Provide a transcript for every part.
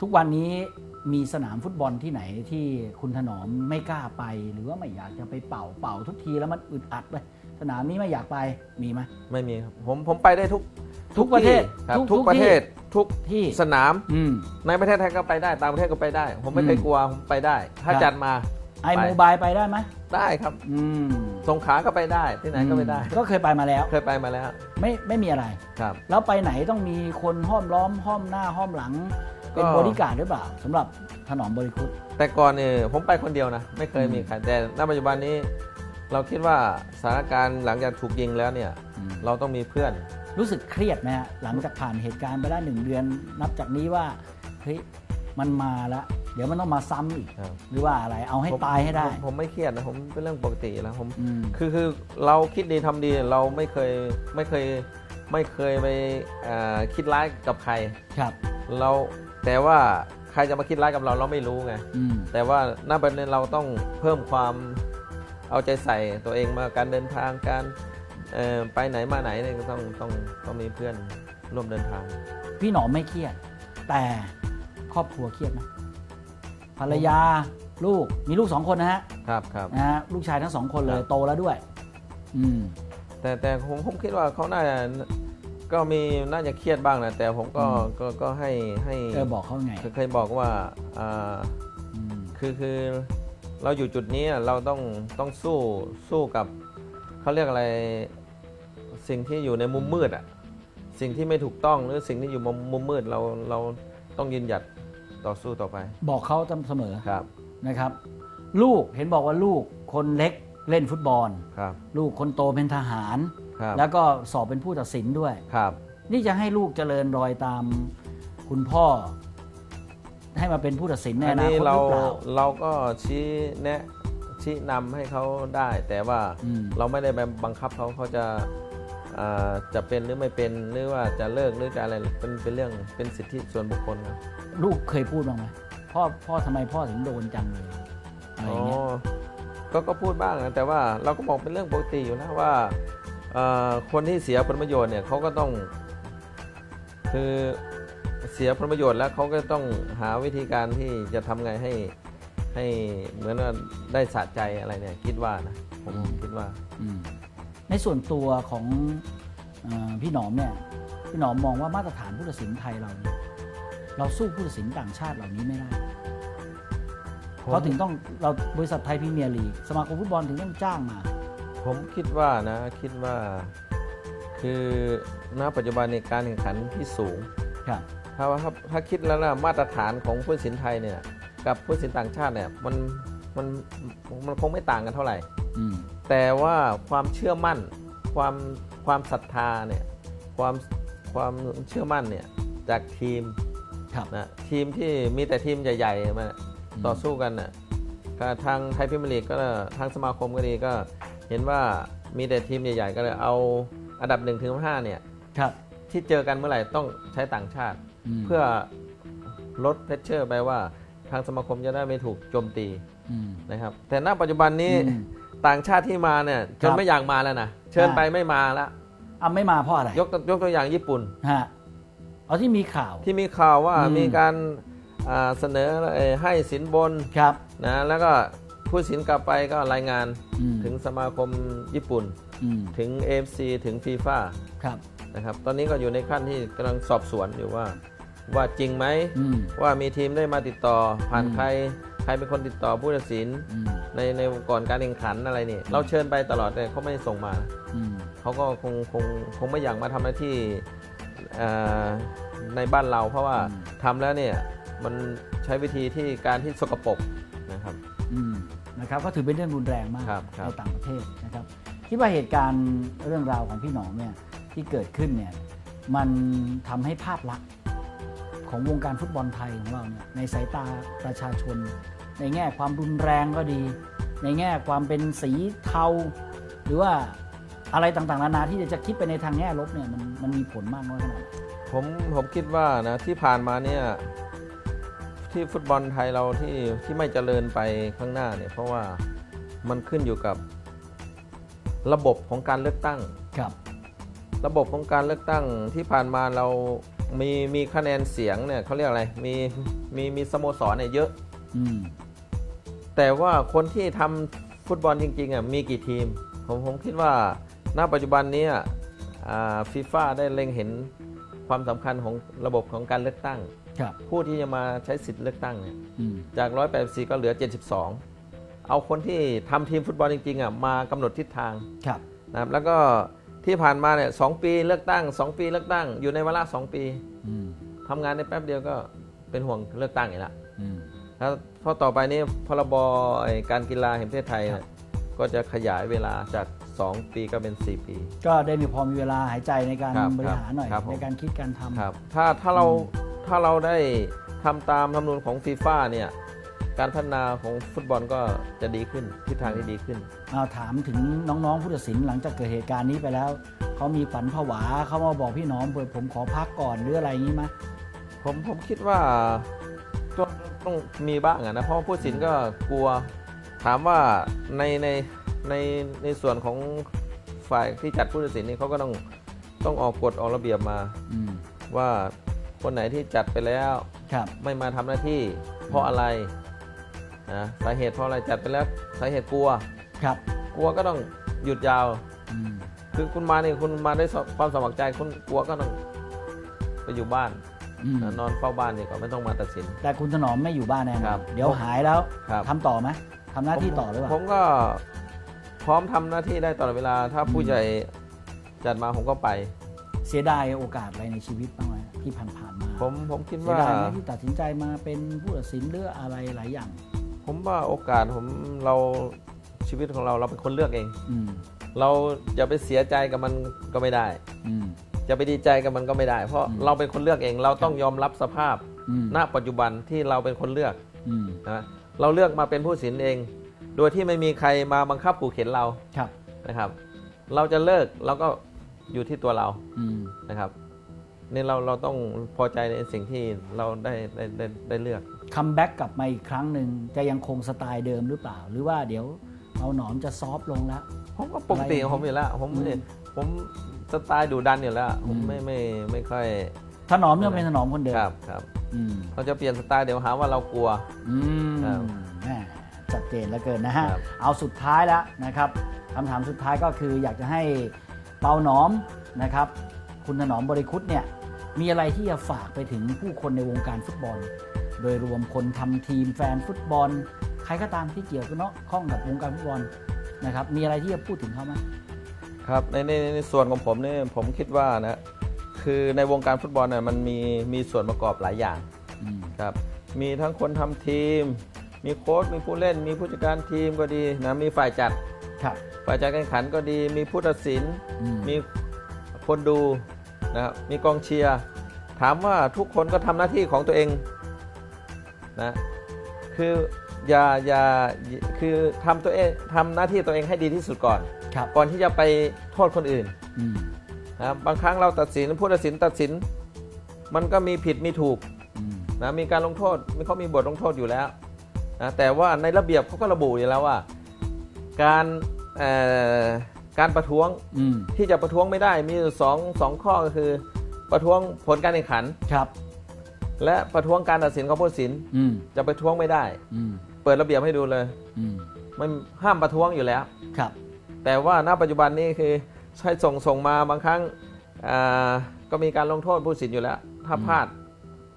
ทุกวันนี้มีสนามฟุตบอลที่ไหนที่คุณถนอมไม่กล้าไป หรือว่าไม่อยากจะไปเป่าเป่าทุกทีแล้วมันอึดอัดเลยสนามนี้ไม่อยากไปมีไหมไม่มีครับผมผมไปได้ทุกทุกประเทศที่ครับทุกทุกทุกประเทศทุกที่สนามอืมในประเทศไทยก็ไปได้ต่างประเทศก็ไปได้ ผมไม่เคยอืมกลัวผมไปได้ ถ้าครับจัดมาไอโมบายไปได้ไหมได้ครับอืมสงขลาก็ไปได้ที่ไหนก็ไปได้ ก็เคยไปมาแล้ว เคยไปมาแล้ว ไม่ไม่มีอะไรครับ แล้วไปไหนต้องมีคนห้อมล้อมห้อมหน้าห้อมหลัง เป็นก็บริการดหรือเปล่าสำหรับถนอมบริคุตแต่ก่อนเนี่ยผมไปคนเดียวนะ ไม่เคยอืมมีใครแต่ณปัจจุบันนี้เราคิดว่าสถานการณ์หลังจากถูกยิงแล้วเนี่ยเราต้องมีเพื่อน รู้สึกเครียดไหมฮะหลังจากผ่านเหตุการณ์ไปแล้วหนึ่งเดือน นับจากนี้ว่าเฮ้ยมันมาแล้วเดี๋ยวมันต้องมาซ้ำอีกครับหรือว่าอะไรเอาให้ผมตายให้ได้ผมผมไม่เครียดนะผมเป็นเรื่องปกติแล้วผมอืมคือคือเราคิดดีทำดีเราไม่เคยไม่เคยไม่เคยไปเอ่อคิดร้ายกับใครครับ เรา แต่ว่าใครจะมาคิดร้ายกับเราเราไม่รู้ไงอืมแต่ว่าหน้าประเด็นเราต้องเพิ่มความเอาใจใส่ตัวเองมาการเดินทางการเอ่อไปไหนมาไหนเนี่ยก็ต้องต้องต้องมีเพื่อนร่วมเดินทาง พี่หนอมไม่เครียด แต่ครอบครัวเครียดไหมภรรยาลูกมีลูกสองคนนะฮะครับครับนะฮะลูกชายทั้งสองคนเลคยรับโตแล้วด้วย อืมแต่แต่ผมผมคิดว่าเขาน่าจะ ก็มีน่าจะเครียดบ้างนะแต่ผมก็อืมก็ก็ให้ให้เออบอกเขาไงเคยเคยบอกว่าอ่าอืมคือคือเราอยู่จุดนี้อะเราต้องต้องสู้สู้กับเขาเรียกอะไรสิ่งที่อยู่ในมุมมืดอะสิ่งที่ไม่ถูกต้องหรือสิ่งที่อยู่มุมมุมมืดเราเราต้องยืนหยัดต่อสู้ต่อไป บอกเขาเสมอครับนะครับ ลูกเห็นบอกว่าลูกคนเล็กเล่นฟุตบอลครับ ลูกคนโตเป็นทหาร ครับ แล้วก็สอบเป็นผู้ตัดสินด้วย ครับ นี่จะให้ลูกเจริญรอยตามคุณพ่อ ให้มาเป็นผู้ตัดสินในอัอนนานี้คตหเรารือเปล่า เราก็ชี้แนะชี้นำให้เขาได้ แต่ว่าอืม เราไม่ได้ไปบังคับเขาเขาจะอ่าจะเป็นหรือไม่เป็นหรือว่าจะเลิกหรือจะอะไรเป็นเป็นเรื่องเป็นสิทธิส่วนบุคคลครับลูกเคยพูดบ้างไหมพ่อพ่อทำไมพ่อถึงโดนจังเลยอะไรอ๋อเงี้ยก็ก็พูดบ้างนะแต่ว่าเราก็บอกเป็นเรื่องปกติอยู่แล้วว่าเอ่อ คนที่เสียผลประโยชน์เนี่ยเขาก็ต้องคือเสียผลประโยชน์แล้วเขาก็ต้องหาวิธีการที่จะทำไงให้ให้เหมือนว่าได้สะใจอะไรเนี่ยคิดว่านะผมคิดว่าอืมในส่วนตัวของเออพี่หนอมเนี่ยพี่หนอมมองว่ามาตรฐานผู้ตัดสินไทยเราเนี่ยเราสู้ผู้ตัดสินต่างชาติเหล่านี้ไม่ได้ผมเขาถึงต้องเราบริษัทไทยพรีเมียร์ลีกสมาคมฟุตบอลถึงต้องจ้างมา ผมคิดว่านะคิดว่าคือณปัจจุบันในการแข่งขันที่สูงครับถ้าว่าถ้าถ้าคิดแล้วนะมาตรฐานของผู้ตัดสินไทยเนี่ย กับผู้ตัดสินต่างชาติเนี่ยมันมันมันคงไม่ต่างกันเท่าไหร่อืมแต่ว่าความเชื่อมั่น ความความศรัทธาเนี่ยความความเชื่อมั่นเนี่ยจากทีมครับนะทีมที่มีแต่ทีมใหญ่ๆมาต่อสู้กันน่ะก็ทางไทยพิมยร์ลีกก็ทางสมาคมก็ดีก็ เห็นว่ามีแต่ทีมใหญ่ๆก็เลยเอาอันดับ1นถึงห้าเนี่ยครับที่เจอกันเมื่อไหร่ต้องใช้ต่างชาติมเพื่อลดเพชเชอร์ไปว่าทางสมาคมจะได้ไม่ถูกโจมตีมนะครับ แต่ณปัจจุบันนี้อืมต่างชาติที่มาเนี่ยจครันบไม่อยากมาแล้วนะเชิญอ่าไปไม่มาแล้วอะไม่มาเพราะอะไรยกตัวยกตัวอย่างญี่ปุ่นฮะเอาที่มีข่าวที่มีข่าวว่าอืมมีการอ่าเสนอเอ่อให้สินบนครับนะแล้วก็ ผู้สินกลับไปก็รายงานอืมถึงสมาคมญี่ปุ่นอืมถึง AFC ถึงฟีฟ่าครับนะครับตอนนี้ก็อยู่ในขั้นที่กำลังสอบสวนอยู่ว่าว่าจริงไหมอืมว่ามีทีมได้มาติดต่อ ผ่านอืมใครใครเป็นคนติดต่อผู้ตัดสินอืมในในก่อนการแข่งขันอะไรนี่ เราเชิญไปตลอดแต่เขาไม่ส่งมาอืมเขาก็คงคงคงไม่อยากมาทำหน้าที่เอ่อในบ้านเรา เพราะว่าอืมทำแล้วเนี่ยมันใช้วิธีที่การที่สกปรกนะครับอืม นะครับก็ถือเป็นเรื่องรุนแรงมากครับครับในต่างประเทศนะครับคิดว่าเหตุการณ์เรื่องราวของพี่หนอมเนี่ยที่เกิดขึ้นเนี่ยมันทำให้ภาพลักษณ์ของวงการฟุตบอลไทยของเราเนี่ยในสายตาประชาชน ในแง่ความรุนแรงก็ดี ในแง่ความเป็นสีเทา หรือว่าอะไรต่างๆนานาที่จะคิดไปในทางแง่ลบเนี่ยมันมันมีผลมากน้อยขนาดไหน ผมผมคิดว่านะที่ผ่านมาเนี่ย ที่ฟุตบอลไทยเราที่ที่ไม่เจริญไปข้างหน้าเนี่ยเพราะว่ามันขึ้นอยู่กับระบบของการเลือกตั้งครับ ระบบของการเลือกตั้งที่ผ่านมาเรามีมีคะแนนเสียงเนี่ยเขาเรียกอะไรมีมีมีสโมสรเนี่ยเยอะอืมแต่ว่าคนที่ทำฟุตบอลจริงๆอะมีกี่ทีม ผมผมคิดว่าณปัจจุบันนี้ฟีฟ่าได้เล็งเห็นความสำคัญของระบบของการเลือกตั้งครับ ผู้ที่จะมาใช้สิทธิ์เลือกตั้งเนี่ยอืมจาก 184 ก็เหลือ 72 เอาคนที่ทำทีมฟุตบอลจริงๆอะมากำหนดทิศทางครับนะครับแล้วก็ที่ผ่านมาเนี่ยสองปีเลือกตั้ง 2 ปีเลือกตั้ง อยู่ในเวลา2ปีอืมทำงานในแป๊บเดียวก็เป็นห่วงเลือกตั้งอีกแล้วอืมแล้วเพราะต่อไปนี้พรบไอ้การกีฬาแห่งประเทศไทยเนี่ยก็จะขยายเวลาจาก 2 ปีก็เป็น 4 ปี ก็ได้มีพอมีเวลาหายใจในการครับบริหารหน่อยครับผมในการคิดการทำครับถ้าถ้าเรา ถ้าเราได้ทำตามธรรมนูญของฟีฟ่าเนี่ยการพัฒนาของฟุตบอลก็จะดีขึ้นทิศทางที่ดีขึ้นเอาถามถึงน้องๆผู้ตัดสินหลังจากเกิดเหตุการณ์นี้ไปแล้วเขามีฝันผวาเขามาบอกพี่หน้องเปิดผมขอพักก่อนหรืออะไรอย่างนี้ไหมผมผมคิดว่าต้องต้องมีบ้างอะนะเพราะว่าผู้สินก็กลัวถามว่าในในในในส่วนของฝ่ายที่จัดผู้ตัดสินนี่เขาก็ต้องต้องออกกฎออกระเบียบมาอืมว่า คนไหนที่จัดไปแล้วครับไม่มาทำหน้าที่ เพราะอะไรนะสาเหตุเพราะอะไรจัดไปแล้วสาเหตุกลัวครับ กลัวก็ต้องหยุดยาวอืมคือคุณมาเนี่ยคุณมาได้ความสมัครใจคุณกลัวก็ต้องไปอยู่บ้านอืมนะนอนเฝ้าบ้านดีกว่าไม่ต้องมาตัดสิน แต่คุณถนอมไม่อยู่บ้านแน่นครัอนบเดี๋ยวหายแล้วครับทำต่อไหมทำหน้าที่ต่อหรือเปผล่ามก็พร้อมทำหน้าที่ได้ตลอดเวลา ถ้าผู้อืมใหญ่จัดมาผมก็ไป เสียดายโอกาสอะไรในชีวิตบ้างไหมที่ผ่านๆมาผมผมคิดเสียว่า ดายไหมที่ตัดสินใจมาเป็นผู้ตัดสินเลือกอะไรหลายอย่าง ผมว่าโอกาสผมเราชีวิตของเราเราเป็นคนเลือกเอง อืมเราจะไปเสียใจกับมันก็ไม่ได้ อืม จะไปดีใจกับมันก็ไม่ได้ เพราะอืม เราเป็นคนเลือกเอง เราต้องยอมรับสภาพอืมณปัจจุบันที่เราเป็นคนเลือกอืมนะเราเลือกมาเป็นผู้สินเอง โดยที่ไม่มีใครมาบังคับขู่เข็นเราครับนะครับ เราจะเลิกเราก็ อยู่ที่ตัวเราอืมนะครับนี่เราเราต้องพอใจในสิ่งที่เราได้ได้ได้ได้เลือกคัมแบ็กกลับมาอีกครั้งหนึ่งจะยังคงสไตล์เดิมหรือเปล่า หรือว่าเดี๋ยวเอาหนอมจะซอฟต์ลงแล้วผมก็ปกติของผมอยู่แล้ว ผมอืมเนี่ยผมสไตล์ดุดันอยู่แล้วผมอืมไม่ไม่ไม่ค่อยถนอมยังเป็นถนอมคนเดิมครับครับอืมเราจะเปลี่ยนสไตล์เดี๋ยวหาว่าเรากลัวอืมครับแหม่ชัดเจนเหลือเกินนะฮะครับเอาสุดท้ายแล้วนะครับคำถามสุดท้ายก็คืออยากจะให้ เปาหนอมนะครับ คุณถนอมบริคุตเนี่ยมีอะไรที่จะฝากไปถึงผู้คนในวงการฟุตบอล โดยรวมคนทำทีมแฟนฟุตบอล ใครก็ตามที่เกี่ยวกับเนาะข้องกับวงการฟุตบอลนะครับมีอะไรที่จะพูดถึงเขาไหมครับในในในส่วนของผมเนี่ยผมคิดว่านะคือในวงการฟุตบอลเนี่ยมันมีมีส่วนประกอบหลายอย่างอืมครับมีทั้งคนทำทีม มีโค้ชมีผู้เล่น มีผู้จัดการทีมก็ดีนะมีฝ่ายจัดครับ ฝ่ายจัดการแข่งขันก็ดีมีผู้ตัดสินอืมมีคนดูนะครับมีกองเชียร์ถามว่าทุกคนก็ทำหน้าที่ของตัวเองนะคืออย่าอย่าคือทำตัวเองทำหน้าที่ตัวเองให้ดีที่สุดก่อนครับก่อนที่จะไปโทษคนอื่นอืมนะบางครั้งเราตัดสินผู้ตัดสินตัดสิน มันก็มีผิดมีถูกอืมนะมีการลงโทษมีเขามีบทลงโทษอยู่แล้วนะแต่ว่าในระเบียบเขาก็ระบุอยู่แล้วว่า การเอ่อ การประท้วงอืมที่จะประท้วงไม่ได้มีอยู่สองสองข้อก็คือ ประท้วงผลการแข่งขัน ครับและประท้วงการตัดสินของผู้ตัดสินอืมจะประท้วงไม่ได้ อืมเปิดระเบียบให้ดูเลยอืมไม่ห้ามประท้วงอยู่แล้ว ครับ แต่ว่าณปัจจุบันนี้คือใช้ส่งส่งมาบางครั้งอ่าก็มีการลงโทษผู้ตัดสินอยู่แล้ว ถ้าพลาด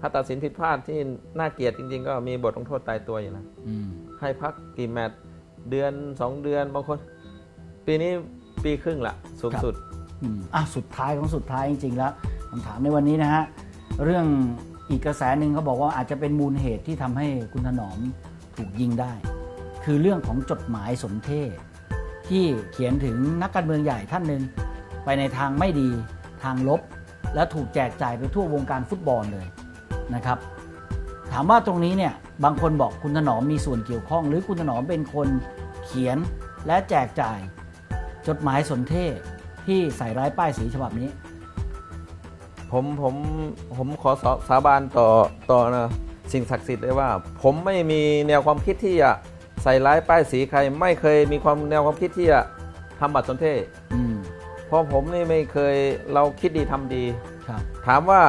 ถ้าตัดสินผิดพลาดที่น่าเกลียดจริง ๆ ก็มีบทลงโทษตายตัวอยู่แล้ว อืมให้พักกี่แมตช์เดือนสองเดือนบางคน ปีนี้ปีครึ่งละสูงสุดอืมอะสุดท้ายของสุดท้ายจริงๆแล้วคำถามในวันนี้นะฮะเรื่องอีกกระแสหนึ่งเขาบอกว่าอาจจะเป็นมูลเหตุที่ทำให้คุณถนอมถูกยิงได้ คือเรื่องของจดหมายสนเทศที่เขียนถึงนักการเมืองใหญ่ท่านหนึ่งไปในทางไม่ดีทางลบ และถูกแจกจ่ายไปทั่ววงการฟุตบอลเลยนะครับ ถามว่าตรงนี้เนี่ยบางคนบอกคุณถนอมมีส่วนเกี่ยวข้อง หรือคุณถนอมเป็นคนเขียนและแจกจ่าย จดหมายสนเทศที่ใส่ร้ายป้ายสีฉบับนี้ ผมผมผมขอสาสาบานต่อต่อนะสิ่งศักดิ์สิทธิ์เลยว่า ผมไม่มีแนวความคิดที่จะใส่ร้ายป้ายสีใคร ไม่เคยมีความแนวความคิดที่จะทำบัตรสนเทศอืมเพราะผมนี่ไม่เคยเราคิดดีทำดี ครับ ถามว่า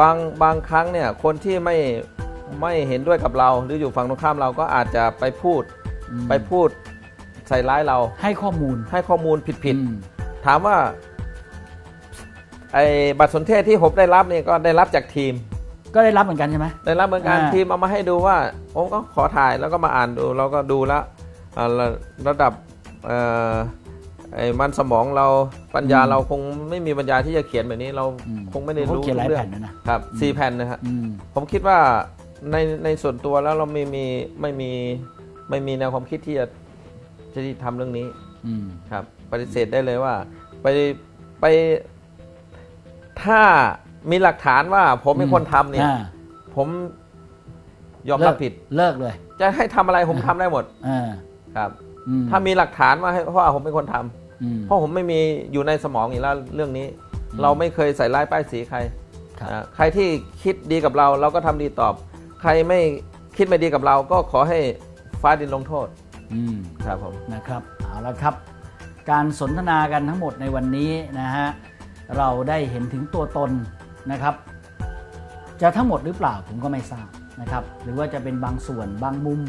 บางบางครั้งเนี่ยคนที่ไม่ไม่เห็นด้วยกับเรา หรืออยู่ฝั่งตรงข้ามเราก็อาจจะไปพูดอืม ไปพูด ใส่ร้ายเราให้ข้อมูลให้ข้อมูลผิดอืมๆ ถามว่าไอ้บัตรสนเทศที่ผมได้รับเนี่ยก็ได้รับจากทีม ก็ได้รับเหมือนกันใช่ไหม ได้รับเหมือนกันอ่า ทีมเอามาให้ดูว่าผมก็ขอถ่ายแล้วก็มาอ่านดูเราก็ดูแล้วอ่าระระดับเอ่อไอ้มันสมองเราปัญญาเราคงไม่มีปัญญาที่จะเขียนแบบนี้เราอืมคงไม่ได้เขารู้เขียนหลายเรื่อแผ่งนนะนะครับสี่แผ่นนะฮะ อืม ผมคิดว่าในในส่วนตัวแล้วเราไม่มีไม่มีไม่มีแนวความคิดที่จะ จะที่ทำเรื่องนี้อืมครับ ปฏิเสธได้เลยว่า ไปไปถ้ามีหลักฐานว่า ผมเป็นคนทำเนี่ยอ่าผมยอมรับผิดเลิกเลย จะให้ทำอะไรผมทำได้หมดอ่าครับอืมถ้ามีหลักฐานว่าให้ว่าผมเป็นคนทำอืมเพราะผมไม่มีอยู่ในสมองอยู่แล้วเรื่องนี้ เราไม่เคยใส่ร้ายป้ายสีใครครับอ่าใครที่คิดดีกับเรา เราก็ทำดีตอบ ใครไม่คิดไม่ดีกับเราก็ขอให้ฟ้าดินลงโทษ อืมครับผมนะครับเอาละครับ การสนทนากันทั้งหมดในวันนี้นะฮะเราได้เห็นถึงตัวตนนะครับ จะทั้งหมดหรือเปล่าผมก็ไม่ทราบนะครับ หรือว่าจะเป็นบางส่วนบางมุม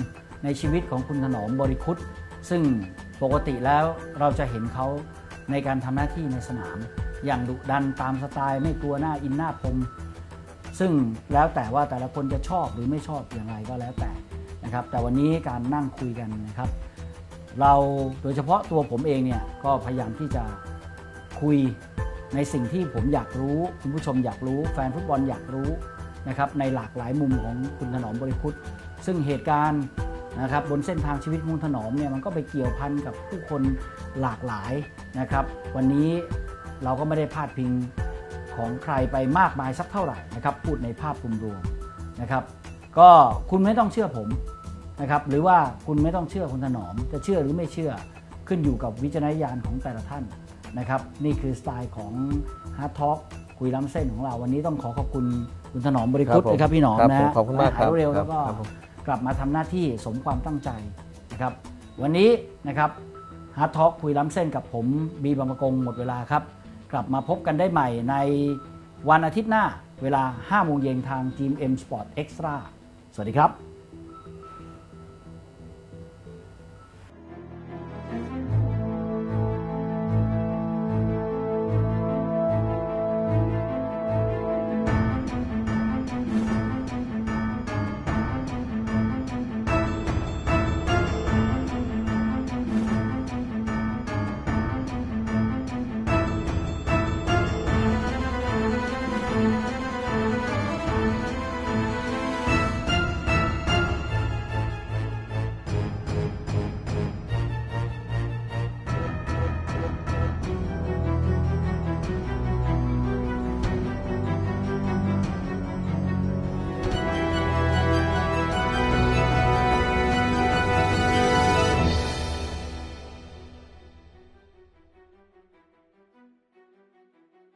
ในชีวิตของคุณถนอมบริคุตซึ่งปกติแล้วเราจะเห็นเขาในการทำหน้าที่ในสนาม อย่างดุดันตามสไตล์ไม่กลัวหน้าอินหน้าพรมซึ่งแล้วแต่ว่าแต่ละคนจะชอบหรือไม่ชอบอย่างไรก็แล้วแต่ นะครับ แต่วันนี้การนั่งคุยกันนะครับ เราโดยเฉพาะตัวผมเองเนี่ยก็พยายามที่จะคุยในสิ่งที่ผมอยากรู้ คุณผู้ชมอยากรู้ แฟนฟุตบอลอยากรู้นะครับในหลากหลายมุมของคุณถนอมบริพุทธซึ่งเหตุการณ์นะครับบนเส้นทางชีวิตของคุณถนอมเนี่ยมันก็ไปเกี่ยวพันกับผู้คนหลากหลายนะครับ วันนี้เราก็ไม่ได้พาดพิงของใครไปมากมายสักเท่าไหร่นะครับ พูดในภาพรวมๆนะครับ ก็คุณไม่ต้องเชื่อผม นะครับหรือว่าคุณไม่ต้องเชื่อคุณถนอม จะเชื่อหรือไม่เชื่อขึ้นอยู่กับวิจารณญาณของแต่ละท่านนะครับนี่คือสไตล์ของ Hard Talk คุยล้ำเส้นของเรา วันนี้ต้องขอขอบคุณคุณถนอมบริคุตครับผมนะครับพี่หนอมครับนะผมขอบคุณมากหายเร็วคๆรัแล้บวก็ครับผมกลับมาทำหน้าที่สมความตั้งใจนะครับวันนี้นะครับ Hard Talk คุยล้ำเส้นกับผมบีบางประกงหมดเวลาครับ กลับมาพบกันได้ใหม่ในวันอาทิตย์หน้าเวลา 5 โมงเย็นทาง GMM Sport Extra สวัสดีครับ